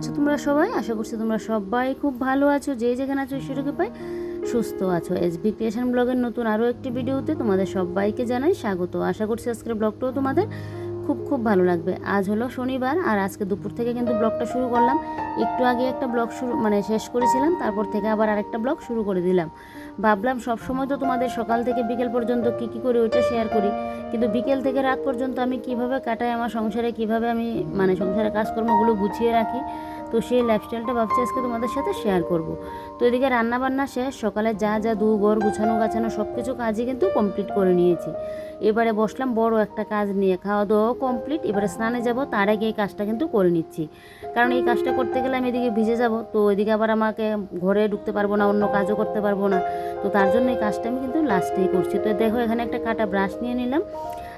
আছো তোমরা সবাই? আশা করছি তোমরা সবাই খুব ভালো আছো। যে যেখানে আছো সেটাকে পাই সুস্থ আছো। এস বি ক্রিয়েশন ব্লগের নতুন আরও একটি ভিডিওতে তোমাদের সবাইকে জানাই স্বাগত। আশা করছি আজকের ব্লগটাও তোমাদের খুব খুব ভালো লাগবে। আজ হলো শনিবার আর আজকে দুপুর থেকে কিন্তু ব্লগটা শুরু করলাম। একটু আগে একটা ব্লগ শুরু মানে শেষ করেছিলাম, তারপর থেকে আবার আরেকটা ব্লগ শুরু করে দিলাম। ভাবলাম সব সময় তো তোমাদের সকাল থেকে বিকেল পর্যন্ত কী কী করি ওইটা শেয়ার করি। কিন্তু বিকেল থেকে রাত পর্যন্ত আমি কীভাবে কাটাই, আমার সংসারে কীভাবে আমি মানে সংসারের কাজকর্মগুলো গুছিয়ে রাখি তো সেই লাইফস্টাইলটা ভাবছি আজকে তোমাদের সাথে শেয়ার করব। তো এদিকে রান্না বান্না শেষ, সকালে যা যা দু ঘর গুছানো গাছানো সব কিছু কাজই কিন্তু কমপ্লিট করে নিয়েছি। এবারে বসলাম বড় একটা কাজ নিয়ে খাওয়া দাওয়াও কমপ্লিট এবারে স্নানে যাব, তার আগে এই কাজটা কিন্তু করে নিচ্ছি। কারণ এই কাজটা করতে গেলে আমি এদিকে ভিজে যাব, তো ওইদিকে আবার আমাকে ঘরে ঢুকতে পারব না, অন্য কাজও করতে পারব না। তো তার জন্য এই কাজটা আমি কিন্তু লাস্টেই করছি। তো দেখো এখানে একটা কাটা ব্রাশ নিয়ে নিলাম,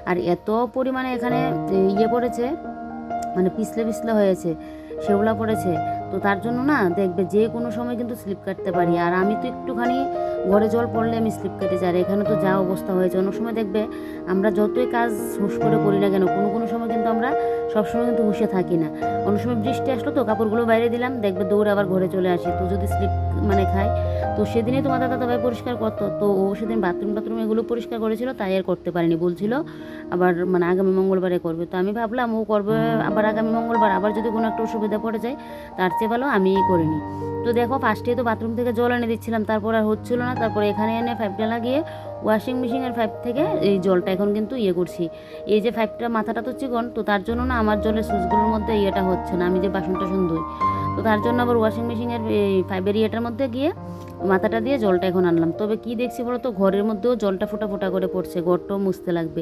আর এত পরিমাণে এখানে ইয়ে পড়েছে মানে পিছলে পিছলে হয়েছে। সেগুলা পড়েছে, তো তার জন্য না দেখবে যে কোনো সময় কিন্তু স্লিপ কাটতে পারি। আর আমি তো একটুখানি ঘরে জল পড়লে আমি স্লিপ কেটে যাই। এখানে তো যা অবস্থা হয়েছে, অনেক সময় দেখবে আমরা যতই কাজ হুশ করে করি না কেন, কোনো কোনো সময় কিন্তু আমরা সবসময় কিন্তু হুশে থাকি না। অন্য সময় বৃষ্টি আসলো তো, কাপড়গুলো বাইরে দিলাম, দেখবে দৌড়ে আবার ঘরে চলে আসে। তো যদি স্লিপ মানে খায় তো সেদিনই তোমার দাদা দাদাভাই পরিষ্কার করতো। তো ও সেদিন বাথরুম টাথরুম এগুলো পরিষ্কার করেছিল, তাই আর করতে পারিনি, বলছিল আবার মানে আগামী মঙ্গলবারে করবে। তো আমি ভাবলাম, ও করবে আবার আগামী মঙ্গলবার, আবার যদি কোনো একটা অসুবিধা পড়ে যায়, তার চেয়ে ভালো আমিই করিনি তো দেখো ফার্স্টে তো বাথরুম থেকে জল এনে দিচ্ছিলাম, তারপর আর হচ্ছিল না, তারপরে এখানে এনে পাইপটা লাগিয়ে ওয়াশিং মেশিনের পাইপ থেকে এই জলটা এখন কিন্তু ইয়ে করছি। এই যে পাইপটা মাথাটা তো চিকন, তো তার জন্য না আমার জলের সুইচগুলোর মধ্যে ইয়েটা হচ্ছে না, আমি যে বাসন টাসন ধুই তো তার জন্য আবার ওয়াশিং মেশিনের এই পাইপের ইয়েটার মধ্যে গিয়ে মাথাটা দিয়ে জলটা এখন আনলাম। তবে কি দেখছি বলো তো ঘরের মধ্যেও জলটা ফোটা ফোটা করে পড়ছে, ঘরটাও মুছতে লাগবে।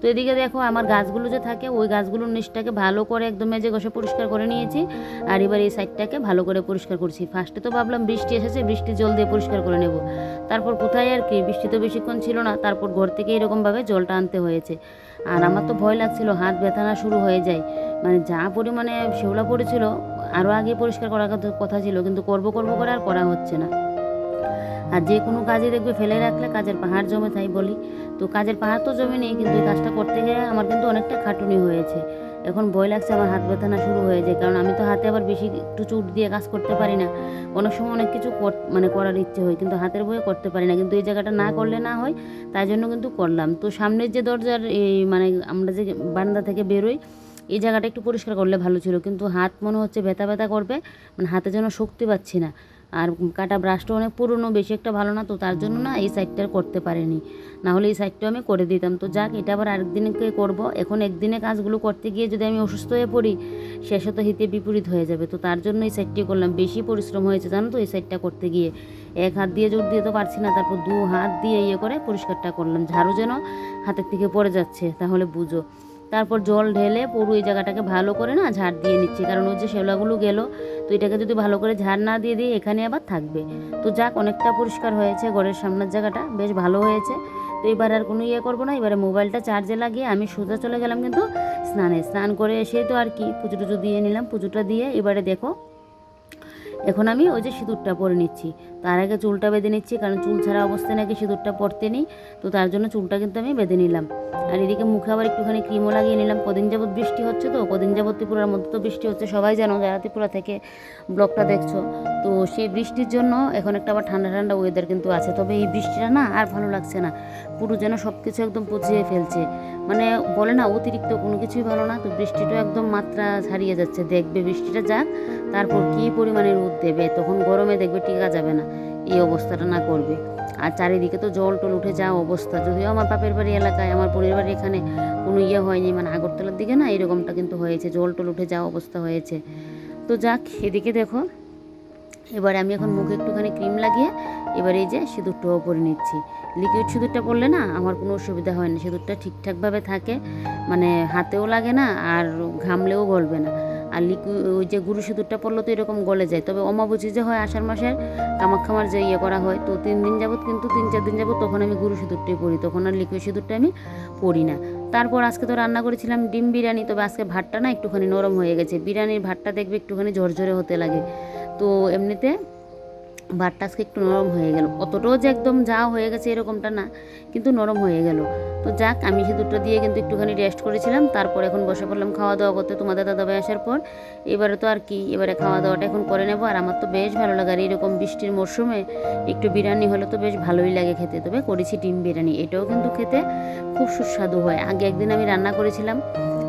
তো এদিকে দেখো, আমার গাছগুলো যে থাকে, ওই গাছগুলোর নিচটাকে ভালো করে একদম মেজে ঘষে পরিষ্কার করে নিয়েছি। আর এবার এই সাইডটাকে ভালো করে পরিষ্কার করছি। ফার্স্টে তো ভাবলাম বৃষ্টি এসেছে, বৃষ্টির জল দিয়ে পরিষ্কার করে নেব। তারপর কোথায় আর কি, বৃষ্টি তো বেশিক্ষণ ছিল না, তারপর ঘর থেকে এরকমভাবে জলটা আনতে হয়েছে। আর আমার তো ভয় লাগছিল, হাত ব্যথানা শুরু হয়ে যায়। মানে যা পরিমাণে শেওলা পড়েছিল, আরও আগে পরিষ্কার করার কথা ছিল, কিন্তু করব করব করে আর করা হচ্ছে না। আর যে কোনো কাজে দেখবে ফেলে রাখলে কাজের পাহাড় জমে, তাই বলি। তো কাজের পাহাড় তো জমে নেই, কিন্তু এই কাজটা করতে গিয়ে আমার কিন্তু অনেকটা খাটুনি হয়েছে। এখন ভয় লাগছে, আমার হাত ব্যথানা শুরু হয়ে যায়, কারণ আমি তো হাতে আবার বেশি একটু চুট দিয়ে কাজ করতে পারি না। অনেক সময় অনেক কিছু মানে করার ইচ্ছে হয়, কিন্তু হাতের বয়ে করতে পারি না। কিন্তু এই জায়গাটা না করলে না হয়, তাই জন্য কিন্তু করলাম। তো সামনের যে দরজার এই মানে আমরা যে বারান্দা থেকে বেরোই, এই জায়গাটা একটু পরিষ্কার করলে ভালো ছিল। কিন্তু হাত মনে হচ্ছে ব্যথা ব্যথা করবে মানে হাতে যেন শক্তি পাচ্ছি না। আর কাটা ব্রাশটা অনেক পুরনো, বেশি একটা ভালো না, তো তার জন্য না এই সাইডটা করতে পারিনি। না হলে এই সাইডটা আমি করে দিতাম। তো যাক, এটা আবার আরেকদিনকে করব। এখন একদিনে কাজগুলো করতে গিয়ে যদি আমি অসুস্থ হয়ে পড়ি, শেষে তো হিতে বিপরীত হয়ে যাবে। তো তার জন্য এই সাইডটি করলাম। বেশি পরিশ্রম হয়েছে, জানো তো, এই সাইডটা করতে গিয়ে। এক হাত দিয়ে জোর দিয়ে তো পারছি না, তারপর দু হাত দিয়ে ইয়ে করে পরিষ্কারটা করলাম। ঝাড়ু যেন হাতের থেকে পড়ে যাচ্ছে, তাহলে বুঝো। তারপর জল ঢেলে পুরো এই জায়গাটাকে ভালো করে না ঝাড় দিয়ে নিচ্ছি। কারণ ওই যে শেওলাগুলো গেলো, তো এটাকে যদি ভালো করে ঝাড় না দিয়ে দিই, এখানে আবার থাকবে। তো যাক, অনেকটা পরিষ্কার হয়েছে ঘরের সামনের জায়গাটা, বেশ ভালো হয়েছে। তো এবার আর কোনো ইয়ে করব না, এবারে মোবাইলটা চার্জে লাগিয়ে আমি সোজা চলে গেলাম কিন্তু স্নানে। স্নান করে এসে তো আর কি, পুজো টুজো দিয়ে নিলাম। পুজোটা দিয়ে এবারে দেখো এখন আমি ওই যে সিঁদুরটা পরে নিচ্ছি। তার আগে চুলটা বেঁধে নিচ্ছি, কারণ চুল ছাড়া অবস্থায় নাকি সিঁদুরটা পরতে নেই। তো তার জন্য চুলটা কিন্তু আমি বেঁধে নিলাম। আর এদিকে মুখে আবার একটুখানি ক্রিমও লাগিয়ে নিলাম। কদিন যাবত বৃষ্টি হচ্ছে তো, কদিন যাবত ত্রিপুরার মধ্যে তো বৃষ্টি হচ্ছে। সবাই জানো যারা ত্রিপুরা থেকে ব্লগটা দেখছ, তো সেই বৃষ্টির জন্য এখন একটা আবার ঠান্ডা ঠান্ডা ওয়েদার কিন্তু আছে। তবে এই বৃষ্টিটা না আর ভালো লাগছে না। পুরো যেন সব কিছু একদম পচিয়ে ফেলছে। মানে বলে না, অতিরিক্ত কোনো কিছুই ভালো না, তো বৃষ্টিটা একদম মাত্রা ছাড়িয়ে যাচ্ছে। দেখবে বৃষ্টিটা যাক, তারপর কী পরিমাণে রোদ দেবে, তখন গরমে দেখবে টিকা যাবে না। এই অবস্থাটা না করবে। আর চারিদিকে তো জল টল উঠে যাওয়া অবস্থা। যদিও আমার বাপের বাড়ি এলাকায়, আমার পরিবার বাড়ি এখানে কোনো ইয়ে হয়নি মানে আগরতলার দিকে না এরকমটা কিন্তু হয়েছে, জল টল উঠে যাওয়া অবস্থা হয়েছে। তো যাক, এদিকে দেখো, এবারে আমি এখন মুখে একটুখানি ক্রিম লাগিয়ে, এবার এই যে সিঁদুরটাও পরে নিচ্ছি। লিকুইড সিঁদুরটা পরলে না আমার কোনো অসুবিধা হয় না। সিঁদুরটা ঠিকঠাকভাবে থাকে মানে হাতেও লাগে না আর ঘামলেও গলবে না। আর লিকুইড ওই যে গুরু সিঁদুরটা পরলে তো এরকম গলে যায়। তবে অমাবুচি যে হয় আষাঢ় মাসের কামাক্ষামার যে ইয়ে করা হয়, তো তিন দিন যাবত কিন্তু তিন চার দিন যাবত তখন আমি গুরু সিঁদুরটাই পরি তখন আর লিকুইড সিঁদুরটা আমি পরি না। তারপর আজকে তো রান্না করেছিলাম ডিম বিরিয়ানি, তবে আজকে ভাতটা না একটুখানি নরম হয়ে গেছে। বিরিয়ানির ভাতটা দেখবে একটুখানি ঝরঝরে হতে লাগে। তো এমনিতে ভাতটা আজকে একটু নরম হয়ে গেল। অতটাও যে একদম যা হয়ে গেছে এরকমটা না, কিন্তু নরম হয়ে গেল। তো যাক, আমি সে দুটো দিয়ে কিন্তু একটুখানি রেস্ট করেছিলাম। তারপর এখন বসে পড়লাম খাওয়া দাওয়া করতে তোমাদের দাদাভাই আসার পর। এবারে তো আর কি, এবারে খাওয়া দাওয়াটা এখন করে নেব। আর আমার তো বেশ ভালো লাগে। আর এরকম বৃষ্টির মরশুমে একটু বিরিয়ানি হলে তো বেশ ভালোই লাগে খেতে। তবে করেছি ডিম বিরিয়ানি। এটাও কিন্তু খেতে খুব সুস্বাদু হয়। আগে একদিন আমি রান্না করেছিলাম।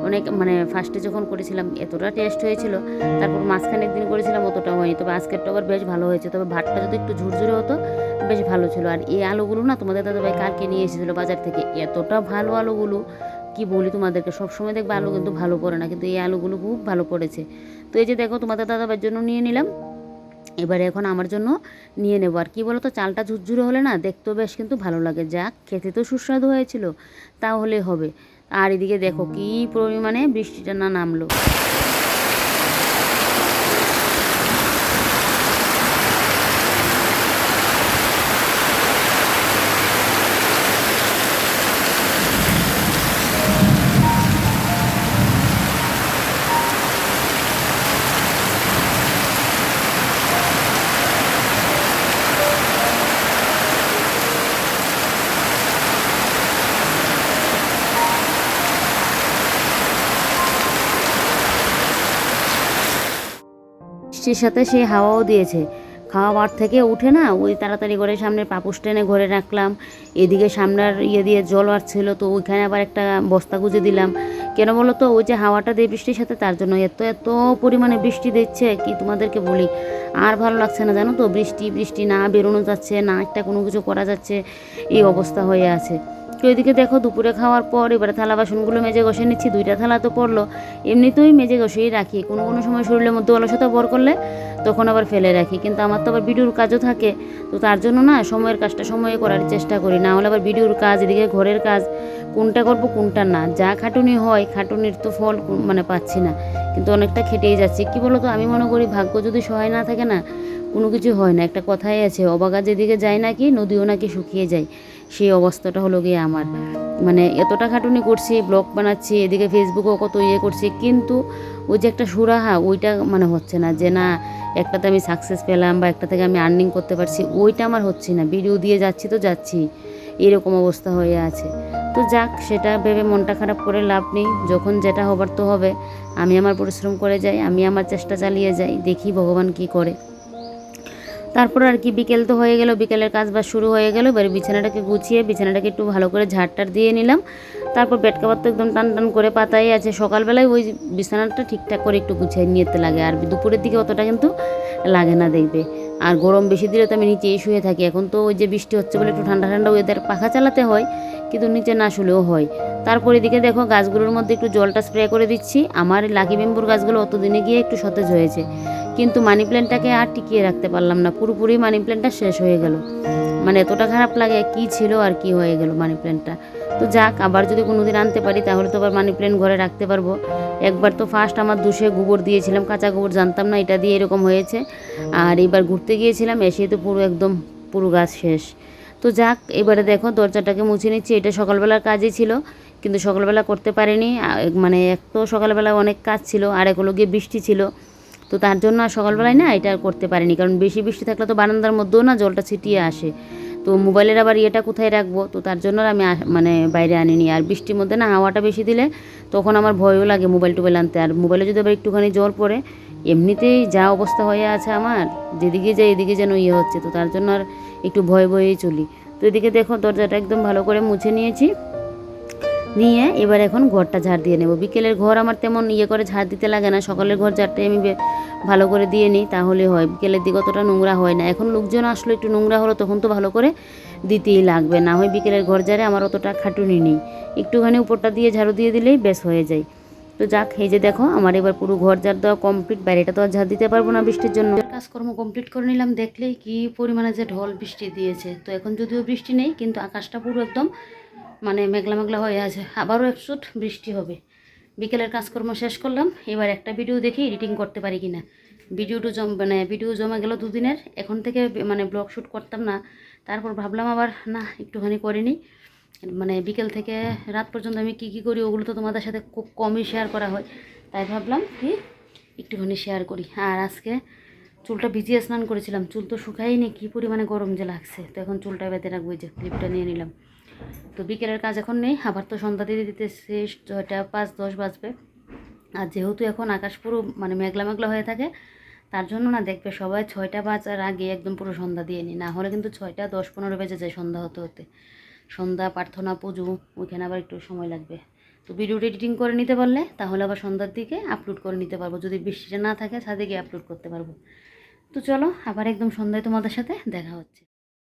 অনেক মানে ফার্স্টে যখন করেছিলাম, এতটা টেস্ট হয়েছিল, তারপর মাঝখানে একদিন করেছিলাম, অতটা হয়নি। তবে আজকেরটা আবার বেশ ভালো হয়েছে। তবে ভাতটা যদি একটু ঝুরঝুরে হতো, বেশ ভালো ছিল। আর এই আলুগুলো না, তোমাদের দাদাভাই কালকে নিয়ে এসেছিল বাজার থেকে। এতটা ভালো আলুগুলো, কি বলি তোমাদেরকে, সবসময় দেখবে আলু কিন্তু ভালো পড়ে না। কিন্তু এই আলুগুলো খুব ভালো পড়েছে। তো এই যে দেখো, তোমাদের দাদাভাইয়ের জন্য নিয়ে নিলাম। এবারে এখন আমার জন্য নিয়ে নেব। আর কি বলো তো চালটা ঝুরঝুরে হলে না, দেখতেও বেশ কিন্তু ভালো লাগে। যাক, খেতে তো সুস্বাদু হয়েছিল, তাহলে হবে। আর এদিকে দেখো কি পরিমাণে বৃষ্টিটা না নামলো। বৃষ্টির সাথে সে হাওয়াও দিয়েছে। খাওয়া বার থেকে উঠে না ওই তাড়াতাড়ি করে সামনে পাপুস টেনে ঘরে রাখলাম। এদিকে সামনের ইয়ে দিয়ে জল আসছিল, তো ওইখানে আবার একটা বস্তা গুঁজে দিলাম। কেন বলো তো, ওই যে হাওয়াটা দিয়ে বৃষ্টির সাথে তার জন্য এত এত পরিমাণে বৃষ্টি দিচ্ছে, কি তোমাদেরকে বলি? আর ভালো লাগছে না জানো তো? বৃষ্টি বৃষ্টি না বেরোনো যাচ্ছে, না একটা কোনো কিছু করা যাচ্ছে, এই অবস্থা হয়ে আছে। তো এদিকে দেখো দুপুরে খাওয়ার পর এবারে থালা বাসনগুলো মেজে ঘষে নিচ্ছি, দুইটা থালা তো পড়ল। এমনিতেই মেজে ঘষেই রাখি। কোনো কোনো সময় শরীরের মধ্যে অলসতা বর করলে তখন আবার ফেলে রাখি। কিন্তু আমার তো আবার ভিডিওর কাজও থাকে, তো তার জন্য না সময়ের কাজটা সময়ে করার চেষ্টা করি। না হলে আবার ভিডিওর কাজ, এদিকে ঘরের কাজ, কোনটা করব, কোনটা না। যা খাটুনি হয়, খাটুনির তো ফল মানে পাচ্ছি না। কিন্তু অনেকটা খেটেই যাচ্ছে। কি বলো তো আমি মনে করি ভাগ্য যদি সহায় না থাকে না, কোনো কিছু হয় না। একটা কথাই আছে, অবাগা যেদিকে যায় নাকি, নদীও নাকি শুকিয়ে যায়। সেই অবস্থাটা হলো গিয়ে আমার। মানে এতটা খাটুনি করছি, ব্লগ বানাচ্ছি, এদিকে ফেসবুকেও কত ইয়ে করছি, কিন্তু ওই যে একটা সুরাহা, ওইটা মানে হচ্ছে না যে না, একটাতে আমি সাকসেস পেলাম বা একটা থেকে আমি আর্নিং করতে পারছি, ওইটা আমার হচ্ছে না। ভিডিও দিয়ে যাচ্ছি তো যাচ্ছি, এরকম অবস্থা হয়ে আছে। তো যাক, সেটা ভেবে মনটা খারাপ করে লাভ নেই। যখন যেটা হবার তো হবে, আমি আমার পরিশ্রম করে যাই, আমি আমার চেষ্টা চালিয়ে যাই, দেখি ভগবান কি করে। তারপর আর কি বিকেল তো হয়ে গেল, বিকেলের কাজ বাজ শুরু হয়ে গেল। এবারে বিছানাটাকে গুছিয়ে বিছানাটাকে একটু ভালো করে ঝাড়টার দিয়ে নিলাম। তারপর বেড কাভার তো একদম টান টান করে পাতাই আছে। সকালবেলায় ওই বিছানাটা ঠিকঠাক করে একটু গুছিয়ে নিতে লাগে। আর দুপুরের দিকে অতটা কিন্তু লাগে না দেখবে। আর গরম বেশি দিলে তো আমি নিচেই শুয়ে থাকি। এখন তো ওই যে বৃষ্টি হচ্ছে বলে একটু ঠান্ডা ঠান্ডা ওয়েদার পাখা চালাতে হয়, কিন্তু নিচে না শুলেও হয়। তারপর এদিকে দেখো গাছগুলোর মধ্যে একটু জলটা স্প্রে করে দিচ্ছি। আমার লাকি বেম্বুর গাছগুলো অত দিনে গিয়ে একটু সতেজ হয়েছে। কিন্তু মানি প্ল্যান্টটাকে আর টিকিয়ে রাখতে পারলাম না। পুরোপুরি মানি প্ল্যান্টটা শেষ হয়ে গেল। মানে এতটা খারাপ লাগে কি ছিল আর কি হয়ে গেল মানি প্ল্যান্টটা তো যাক, আবার যদি কোনো দিন আনতে পারি, তাহলে তো আবার মানি প্ল্যান্ট ঘরে রাখতে পারব। একবার তো ফার্স্ট আমার দুশে গোবর দিয়েছিলাম, কাঁচা গোবর জানতাম না, এটা দিয়ে এরকম হয়েছে। আর এবার ঘুরতে গিয়েছিলাম এসে তো পুরো একদম, পুরো গাছ শেষ। তো যাক, এবারে দেখো, দরজাটাকে মুছে নিচ্ছি। এটা সকালবেলার কাজই ছিল, কিন্তু সকালবেলা করতে পারিনি। মানে এক তো সকালবেলা অনেক কাজ ছিল, আর এক হলো গিয়ে বৃষ্টি ছিল। তো তার জন্য আর সকালবেলায় না এটা করতে পারিনি। কারণ বেশি বৃষ্টি থাকলে তো বারান্দার মধ্যেও না জলটা ছিটিয়ে আসে। তো মোবাইলের আবার ইয়েটা কোথায় রাখব? তো তার জন্য আমি মানে বাইরে আনিনি। আর বৃষ্টির মধ্যে না হাওয়াটা বেশি দিলে তখন আমার ভয়ও লাগে মোবাইল টোবাইল আনতে। আর মোবাইলে যদি আবার একটুখানি জল পড়ে, এমনিতেই যা অবস্থা হয়ে আছে আমার, যেদিকে যাই এদিকে যেন ইয়ে হচ্ছে। তো তার জন্য আর একটু ভয় ভয়েই চলি। তো এদিকে দেখো দরজাটা একদম ভালো করে মুছে নিয়েছি। নিয়ে এবার এখন ঘরটা ঝাড় দিয়ে নেব। বিকেলের ঘর আমার তেমন ইয়ে করে ঝাড় দিতে লাগে না। সকালের ঘর ঝাড়টাই আমি ভালো করে দিয়ে নিই, তাহলে হয়। বিকেলের দিকে অতটা নোংরা হয় না। এখন লোকজন আসলো, একটু নোংরা হলো, তখন তো ভালো করে দিতেই লাগবে। না হয় বিকেলের ঘর ঝাড়ে আমার অতটা খাটুনি নেই। একটুখানি উপরটা দিয়ে ঝাড়ু দিয়ে দিলেই বেশ হয়ে যায়। তো যাক, এই যে দেখো, আমার এবার পুরো ঘর ঝাড় দেওয়া কমপ্লিট বাইরেটা তো আর ঝাড় দিতে পারব না বৃষ্টির জন্য। কাজকর্ম কমপ্লিট করে নিলাম। দেখলেই কি পরিমাণে যে ঢল বৃষ্টি দিয়েছে। তো এখন যদিও বৃষ্টি নেই, কিন্তু আকাশটা পুরো একদম মানে মেঘলা মেঘলা হয়ে আছে। আবারও একচুট বৃষ্টি হবে। বিকেলের কাজকর্ম শেষ করলাম। এবার একটা ভিডিও দেখি এডিটিং করতে পারি কিনা। ভিডিওটা জম মানে ভিডিও জমা গেল দুদিনের। এখন থেকে মানে ব্লগ শ্যুট করতাম না। তারপর ভাবলাম আবার, না, একটুখানি করিনি মানে বিকেল থেকে রাত পর্যন্ত আমি কী কী করি ওগুলো তো তোমাদের সাথে খুব কমই শেয়ার করা হয়। তাই ভাবলাম কি, একটুখানি শেয়ার করি। আর আজকে চুলটা ভিজিয়ে স্নান করেছিলাম। চুল তো শুকাইনি কী পরিমাণে গরম যে লাগছে। তো এখন চুলটা বেঁধে রাখব যে ক্লিপটা নিয়ে নিলাম। তো বিকেলের কাজ এখন নেই, আবার তো সন্ধ্যা দিতে দিতে শেষ ছয়টা পাঁচ, দশ বাজবে। আর যেহেতু এখন আকাশ পুরো মানে মেঘলা মেঘলা হয়ে থাকে, তার জন্য না দেখবে সবাই ছয়টা বাজার আগে একদম পুরো সন্ধ্যা দিয়ে নি না হলে কিন্তু ছয়টা, দশ, পনেরো বেজে যায় সন্ধ্যা হতে হতে। সন্ধ্যা, প্রার্থনা, পুজো, ওইখানে আবার একটু সময় লাগবে। তো ভিডিওটা এডিটিং করে নিতে পারলে, তাহলে আবার সন্ধ্যার দিকে আপলোড করে নিতে পারব। যদি বৃষ্টিটা না থাকে, ছাদে গিয়ে আপলোড করতে পারব। তো চলো, আবার একদম সন্ধ্যায় তোমাদের সাথে দেখা হচ্ছে।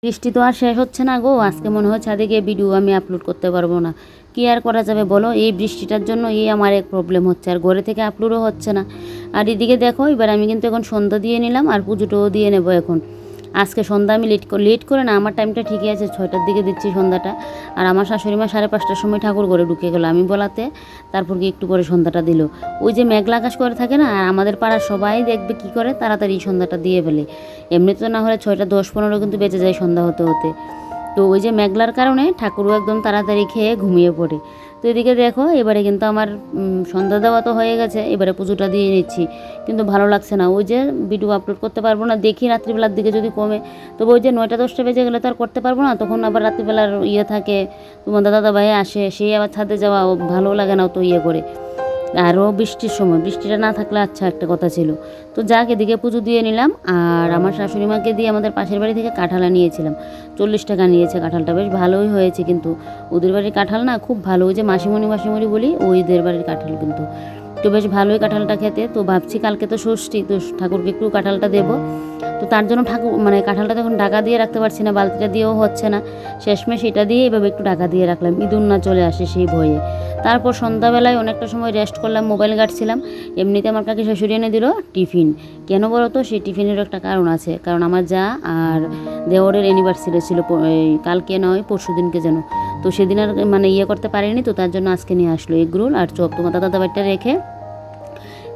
বৃষ্টি তো আর শেষ হচ্ছে না গো। আজকে মনে হয় ছাদে গিয়ে ভিডিও আমি আপলোড করতে পারব না। কী আর করা যাবে বলো? এই বৃষ্টিটার জন্য এই আমার এক প্রবলেম হচ্ছে, আর ঘরে থেকে আপলোডও হচ্ছে না। আর এদিকে দেখো, এবার আমি কিন্তু এখন সন্ধ্যা দিয়ে নিলাম, আর পুজোটাও দিয়ে নেব এখন। আজকে সন্ধ্যা আমি লেট লেট করে না, আমার টাইমটা ঠিকই আছে, ছয়টার দিকে দিচ্ছি সন্ধ্যাটা। আর আমার শাশুড়ি মা সাড়ে পাঁচটার সময় ঠাকুর ঘরে ঢুকে গেলো, আমি বলাতে তারপর কি একটু পরে সন্ধ্যাটা দিল। ওই যে মেঘলা আকাশ করে থাকে না, আর আমাদের পাড়ার সবাই দেখবে কি করে, তাড়াতাড়ি সন্ধ্যাটা দিয়ে ফেলে। এমনি তো না হলে ছয়টা দশ পনেরো কিন্তু বেঁচে যায় সন্ধ্যা হতে হতে। তো ওই যে মেঘলার কারণে ঠাকুরও একদম তাড়াতাড়ি খেয়ে ঘুমিয়ে পড়ে। তো এদিকে দেখো, এবারে কিন্তু আমার সন্ধ্যা দেওয়া তো হয়ে গেছে, এবারে পুজোটা দিয়ে নিচ্ছি। কিন্তু ভালো লাগছে না, ওই যে ভিডিও আপলোড করতে পারব না, দেখি রাত্রিবেলার দিকে যদি কমে। তবে ওই যে নয়টা দশটা বেজে গেলে তো আর করতে পারব না, তখন আবার রাত্রিবেলার ইয়ে থাকে, তোমার দাদা ভাই আসে, সেই আবার ছাদে যাওয়া ভালো লাগে না তো ইয়ে করে। আরও বৃষ্টির সময়, বৃষ্টিটা না থাকলে আচ্ছা একটা কথা ছিল। তো যাক, এদিকে পুজো দিয়ে নিলাম। আর আমার শাশুড়ি মাকে দিয়ে আমাদের পাশের বাড়ি থেকে কাঁঠালা নিয়েছিলাম চল্লিশ টাকা নিয়েছে কাঁঠালটা, বেশ ভালোই হয়েছে কিন্তু। ওদের বাড়ির কাঁঠাল না খুব ভালো, ওই যে মাসিমণি মাসিমণি বলি, ওইদের বাড়ির কাঁঠাল কিন্তু। তো বেশ ভালোই কাঁঠালটা খেতে। তো ভাবছি কালকে তো ষষ্ঠী, তো ঠাকুরকে একটু কাঁঠালটা দেবো। তো তার জন্য ঠাকুর মানে কাঁঠালটা তখন ঢাকা দিয়ে রাখতে পারছি না, বালতিটা দিয়েও হচ্ছে না। শেষমেশ এটা দিয়ে এভাবে একটু ঢাকা দিয়ে রাখলাম। ইঁদুর না চলে আসে সেই ভয়ে। তারপর সন্ধ্যাবেলায় অনেকটা সময় রেস্ট করলাম মোবাইল ঘাটছিলাম। এমনিতে আমার কাকে শাশুড়ি এনে দিল টিফিন। কেন বলো তো সেই টিফিনেরও একটা কারণ আছে। কারণ আমার যা আর দেওরের অ্যানিভার্সারি ছিল কালকে নয়, পরশু দিনকে যেন। তো সেদিন আর মানে ইয়ে করতে পারিনি, তো তার জন্য আজকে নিয়ে আসলো এগ রোল আর চপ। তোমার দাদা দাবারটা রেখে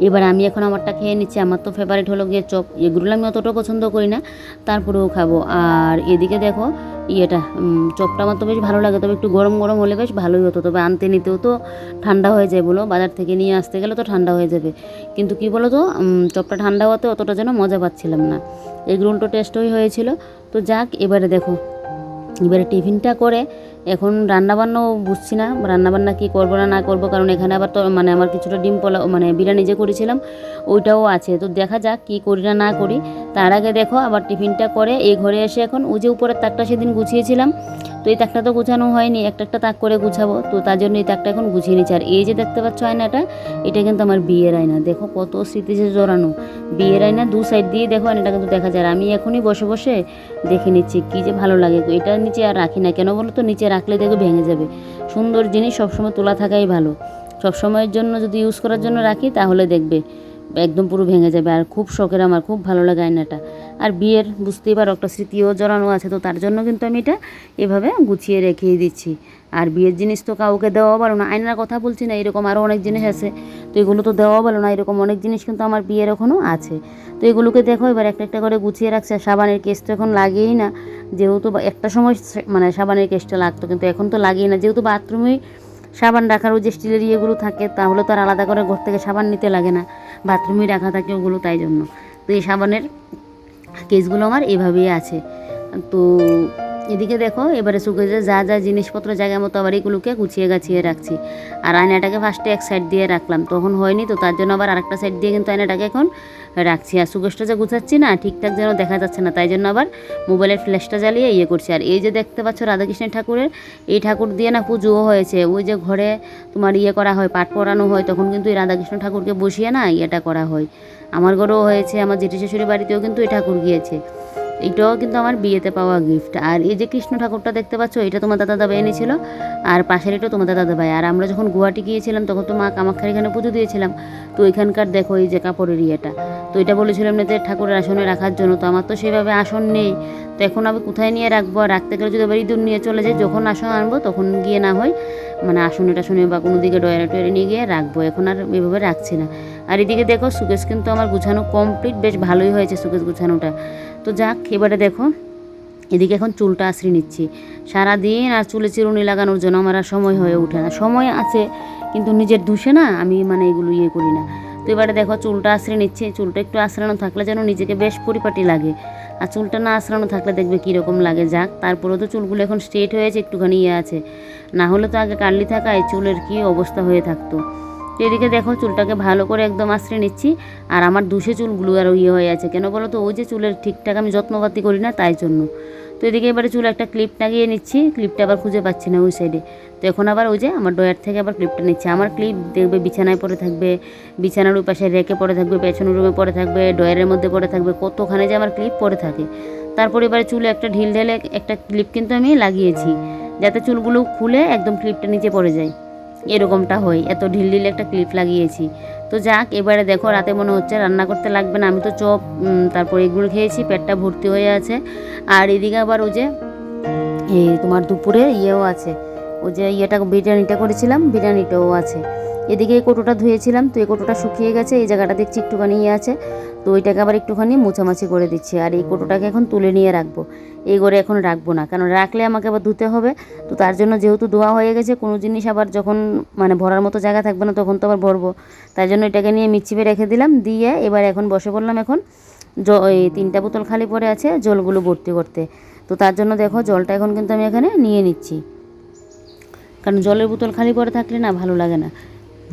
এবার আমি এখন আমারটা খেয়ে নিচ্ছি। আমার তো ফেভারিট হলো গিয়ে চপ। এগুলো আমি অতটা পছন্দ করি না, তারপরেও খাব। আর এদিকে দেখো, ইয়েটা চপটা আমার তো বেশ ভালো লাগে, তবে একটু গরম গরম হলে বেশ ভালোই হতো। তবে আনতে নিতেও তো ঠান্ডা হয়ে যায় বলো, বাজার থেকে নিয়ে আসতে গেলে তো ঠান্ডা হয়ে যাবে। কিন্তু কি বলো তো চপটা ঠান্ডা হওয়াতে অতটা যেন মজা পাচ্ছিলাম না। এগ রোলটা টেস্টই হয়েছিল। তো যাক, এবারে দেখো, এবারে টিফিনটা করে এখন রান্নাবান্নাও বুঝছি না, রান্নাবান্না কী করব না না করব, কারণ এখানে আবার তো মানে আমার কিছুটা ডিম পোলা মানে বিরিয়ানি যে করেছিলাম, ওইটাও আছে। তো দেখা যাক কী করি না না করি। তার আগে দেখো, আবার টিফিনটা করে এই ঘরে এসে এখন ওই যে উপরের তাকটা সেদিন গুছিয়েছিলাম তো এই তাকটা তো গুছানো হয়নি, একটা একটা তাক করে গুছাবো। তো তার জন্য এই তাকটা এখন গুছিয়ে নিচ্ছি। আর এই যে দেখতে পাচ্ছ আয়নাটা, এটা কিন্তু আমার বিয়ের আয়না। দেখো কত স্মৃতি যে জড়ানো। বিয়ের আয়না দু সাইড দিয়ে দেখো আয়নাটা কিন্তু দেখা যায়। আমি এখনই বসে বসে দেখে নিচ্ছি, কী যে ভালো লাগে। এটা নিচে আর রাখি না। কেন বলো তো নিচে রাখলে দেখো ভেঙে যাবে। সুন্দর জিনিস সবসময় তোলা থাকাই ভালো। সবসময়ের জন্য যদি ইউজ করার জন্য রাখি, তাহলে দেখবে একদম পুরো ভেঙে যাবে। আর খুব শখের আমার, খুব ভালো লাগে আয়নাটা। আর বিয়ের, বুঝতেই পারো, একটা স্মৃতিও জড়ানো আছে, তো তার জন্য কিন্তু আমি এটা এভাবে গুছিয়ে রেখেই দিচ্ছি। আর বিয়ের জিনিস তো কাউকে দেওয়া ভালো না। আয়নার কথা বলছি না, এরকম আরও অনেক জিনিস আছে। তো এগুলো তো দেওয়া ভালো না, এরকম অনেক জিনিস কিন্তু আমার বিয়ের এখনও আছে। তো এগুলোকে দেখো এবার একটা একটা করে গুছিয়ে রাখছে। সাবানের কেস তো এখন লাগেই না। যেহেতু একটা সময় মানে সাবানের কেসটা লাগতো, কিন্তু এখন তো লাগেই না। যেহেতু বাথরুমেই সাবান রাখার ওই যে স্টিলের ইয়েগুলো থাকে, তাহলে তো আর আলাদা করে ঘর থেকে সাবান নিতে লাগে না। বাথরুমেই রাখা থাকে ওগুলো তাই জন্য। তো এই সাবানের কেসগুলো আমার এভাবেই আছে। তো এদিকে দেখো, এবারে সুকেজে যা যা জিনিসপত্র জায়গা মতো আবার এগুলোকে গুছিয়ে গাছিয়ে রাখছি। আর আয়নাটাকে ফার্স্টে এক সাইড দিয়ে রাখলাম। তখন হয়নি তো, তার জন্য আবার আরেকটা সাইড দিয়ে কিন্তু আয়নাটাকে এখন রাখছি। আর সুকেশটা যে গুছাচ্ছি না, ঠিকঠাক যেন দেখা যাচ্ছে না, তাই জন্য আবার মোবাইলের ফ্ল্যাশটা জ্বালিয়ে ইয়ে করছি। আর এই যে দেখতে পাচ্ছ রাধাকৃষ্ণের ঠাকুরের, এই ঠাকুর দিয়ে না পুজোও হয়েছে। ওই যে ঘরে তোমার ইয়ে করা হয়, পাঠ পড়ানো হয়, তখন কিন্তু এই রাধাকৃষ্ণ ঠাকুরকে বসিয়ে না ইয়েটা করা হয়। আমার ঘরেও হয়েছে, আমার জেঠি শ্বশুরের বাড়িতেও কিন্তু এই ঠাকুর গিয়েছে। এটাও কিন্তু আমার বিয়েতে পাওয়া গিফট আর এই যে কৃষ্ণ ঠাকুরটা দেখতে পাচ্ছ, এটা তোমার দাদা দাবাই এনেছিল। আর পাশের এটা তোমার দাদা দাবাই আর আমরা যখন গুয়াহাটি গিয়েছিলাম, তখন তো মা কামাখ্যার এখানে পুজো দিয়েছিলাম। তো এখানকার দেখো এই যে কাপড়ের ইয়েটা। তো এটা বলেছিলাম না যে ঠাকুরের আসনে রাখার জন্য। তো আমার তো সেভাবে আসন নেই। তো এখন আমি কোথায় নিয়ে রাখব? আর রাখতে গেলে যদি আবার ইঁদুর নিয়ে চলে যাই, যখন আসন আনব, তখন গিয়ে না হয় মানে আসনে টাসনে বা কোনো দিকে ডয়ারে টয়ারে নিয়ে গিয়ে রাখব। এখন আর এভাবে রাখছি না। আর এদিকে দেখো, সুকেশ কিন্তু আমার গুছানো কমপ্লিট বেশ ভালোই হয়েছে সুকেশ গুছানোটা। তো যাক, এবারে দেখো, এদিকে এখন চুলটা আশ্রি নিচ্ছি। সারাদিন আর চুলে চিরুনি লাগানোর জন্য আমার আর সময় হয়ে ওঠে না। সময় আছে, কিন্তু নিজের ধুসে না আমি মানে এগুলো ইয়ে করি না। তো এবারে দেখো, চুলটা আশ্রয় নিচ্ছে। চুলটা একটু আশ্রানো থাকলে যেন নিজেকে বেশ পরিপাটি লাগে। আর চুলটা না আশ্রানো থাকলে দেখবে কীরকম লাগে। যাক, তারপরেও তো চুলগুলো এখন স্ট্রেট হয়েছে, একটুখানি ইয়ে আছে। না হলে তো আগে কার্লি থাকায় চুলের কী অবস্থা হয়ে থাকতো। এদিকে দেখো চুলটাকে ভালো করে একদম আশ্রয় নিচ্ছি। আর আমার দুশে চুলগুলো আরও ইয়ে হয়ে আছে। কেন বলো তো? ওই যে চুলের ঠিকঠাক আমি যত্নপাতি করি না, তাই জন্য। তো এদিকে এবারে চুল একটা ক্লিপ লাগিয়ে নিচ্ছি। ক্লিপটা আবার খুঁজে পাচ্ছি না ওই সাইডে তো এখন আবার ওই যে আমার ডয়ার থেকে আবার ক্লিপটা নিচ্ছে। আমার ক্লিপ দেখবে বিছানায় পড়ে থাকবে, বিছানার ওই পাশে রেকে পড়ে থাকবে, পেছনের রুমে পড়ে থাকবে, ডয়ারের মধ্যে পড়ে থাকবে, কতখানে যে আমার ক্লিপ পড়ে থাকে। তারপর এবারে চুলে একটা ঢিল ঢেলে একটা ক্লিপ কিন্তু আমি লাগিয়েছি। যাতে চুলগুলো খুলে একদম ক্লিপটা নিচে পড়ে যায়। এরকমটা হয়। এত ঢিল ঢিল একটা ক্লিপ লাগিয়েছি। তো যাক, এবারে দেখো, রাতে মনে হচ্ছে রান্না করতে লাগবে না। আমি তো চপ তারপর এগুলো খেয়েছি, পেটটা ভর্তি হয়ে আছে। আর এদিকে আবার ওই যে, এই তোমার দুপুরে ইয়েও আছে। ওই যে ইয়েটা, বিরিয়ানিটা করেছিলাম, বিরিয়ানিটাও আছে। এদিকে এই কোটোটা ধুয়েছিলাম, তো এই কোটোটা শুকিয়ে গেছে, এই জায়গাটা দেখছি একটুখানি ইয়ে আছে, তো ওইটাকে আবার একটুখানি মোছামাছি করে দিচ্ছি। আর এই কোটোটাকে এখন তুলে নিয়ে রাখব। এই করে এখন রাখব না, কারণ রাখলে আমাকে আবার ধুতে হবে, তো তার জন্য যেহেতু ধোয়া হয়ে গেছে, কোনো জিনিস আবার যখন মানে ভরার মতো জায়গা থাকবে না, তখন তো আবার ভরবো। তাই জন্য এটাকে নিয়ে মিচিপে রেখে দিলাম, দিয়ে এবার এখন বসে পড়লাম এখন, জ এই তিনটা বোতল খালি পড়ে আছে জলগুলো ভর্তি করতে। তো তার জন্য দেখো জলটা এখন কিন্তু আমি এখানে নিয়ে নিচ্ছি। কারণ জলের বোতল খালি পড়ে থাকলে না ভালো লাগে না।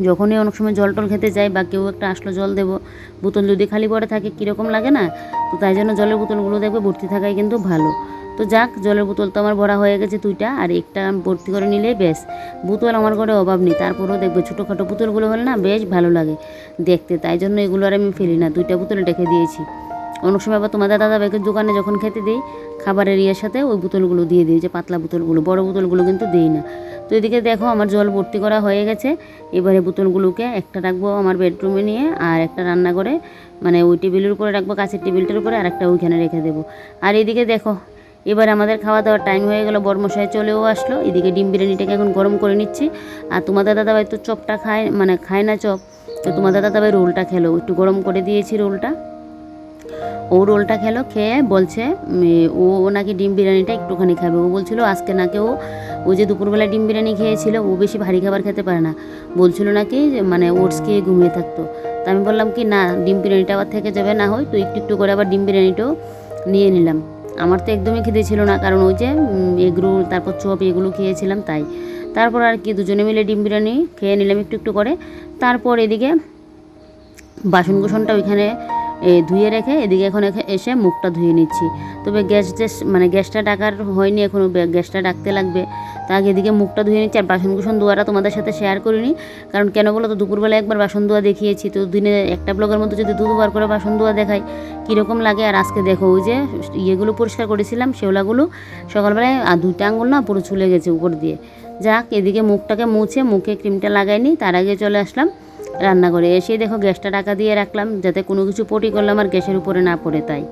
যখনই অনেক সময় জল টল খেতে যাই বা কেউ একটা আসলো জল দেবো, বোতল যদি খালি পড়ে থাকে কীরকম লাগে না? তো তাই জন্য জলের বোতলগুলো দেখবে ভর্তি থাকাই কিন্তু ভালো। তো যাক, জলের বোতল তো আমার ভরা হয়ে গেছে দুইটা, আর একটা ভর্তি করে নিলেই বেশ। বোতল আমার ঘরে অভাব নেই, তারপরেও দেখবে ছোটোখাটো বোতলগুলো হলে না বেশ ভালো লাগে দেখতে। তাই জন্য এগুলো আর আমি ফেলি না, দুইটা বোতল রেখে দিয়েছি। অনেক সময় আবার তোমাদের দাদা ভাইকে দোকানে যখন খেতে দিই, খাবারের ইয়ের সাথে ওই বোতলগুলো দিয়ে দিই, যে পাতলা বোতলগুলো, বড় বোতলগুলো কিন্তু দিই না। তো এদিকে দেখো আমার জল ভর্তি করা হয়ে গেছে। এবারে বোতলগুলোকে একটা রাখব আমার বেডরুমে নিয়ে আর একটা রান্না করে মানে ওই টেবিলের উপরে রাখব কাছের টেবিলটার উপরে আর একটা ওইখানে রেখে দেবো। আর এদিকে দেখো, এবার আমাদের খাওয়া দাওয়ার টাইম হয়ে গেল, বর্মশাই চলেও আসলো। এদিকে ডিম বিরিয়ানিটাকে এখন গরম করে নিচ্ছি। আর তোমাদের দাদাভাই তো চপটা খায় মানে খায় না চপ, তো তোমাদের দাদাভাই রোলটা খেলো। একটু গরম করে দিয়েছি রোলটা। ও রোলটা খেলো, খেয়ে বলছে ও নাকি ডিম বিরিয়ানিটা একটুখানি খাবে। ও বলছিল, আজকে নাকি ও ও যে দুপুরবেলা ডিম বিরিয়ানি খেয়েছিল, ও বেশি ভারী খাবার খেতে পারে না। বলছিল নাকি মানে ওটস খেয়ে ঘুমিয়ে থাকতো। তা আমি বললাম কি, না, ডিম বিরিয়ানিটা আবার থেকে যাবে, না হয় তো একটু একটু করে আবার ডিম বিরিয়ানিটাও নিয়ে নিলাম। আমার তো একদমই খেতে ছিল না, কারণ ওই যে এগরো তারপর চপ এগুলো খেয়েছিলাম তাই। তারপর আর কি, দুজনে মিলে ডিম বিরিয়ানি খেয়ে নিলাম একটু একটু করে। তারপর এদিকে বাসন কুসনটা ওইখানে ধুয়ে রেখে এদিকে এখন এখে- এসে মুখটা ধুয়ে নিচ্ছি। তবে গ্যাস যে মানে গ্যাসটা ডাকার হয়নি এখনও গ্যাসটা ডাকতে লাগবে। তা আগে এদিকে মুখটা ধুয়ে নিচ্ছি আর বাসন কুসন ধোয়াটা তোমাদের সাথে শেয়ার করিনি। কারণ কেন বলো তো দুপুরবেলা একবার বাসন ধোয়া দেখিয়েছি। তো দিনে একটা ব্লগের মধ্যে যদি দু দুবার করে বাসন ধোয়া দেখাই, কীরকম লাগে? আর আজকে দেখো ওই যে ইয়েগুলো পরিষ্কার করেছিলাম, শেওলাগুলো। সকালবেলায় আর দুইটা আঙুল না পুরো ছুলে গেছে উপর দিয়ে। যাক, এদিকে মুখটাকে মুছে মুখে ক্রিমটা লাগাইনি, তার আগে চলে আসলাম। রান্না করে এসে দেখো গ্যাসটা টাকা দিয়ে রাখলাম, যাতে কোনো কিছু পটি করলাম আর গ্যাসের উপরে না পড়ে তাই।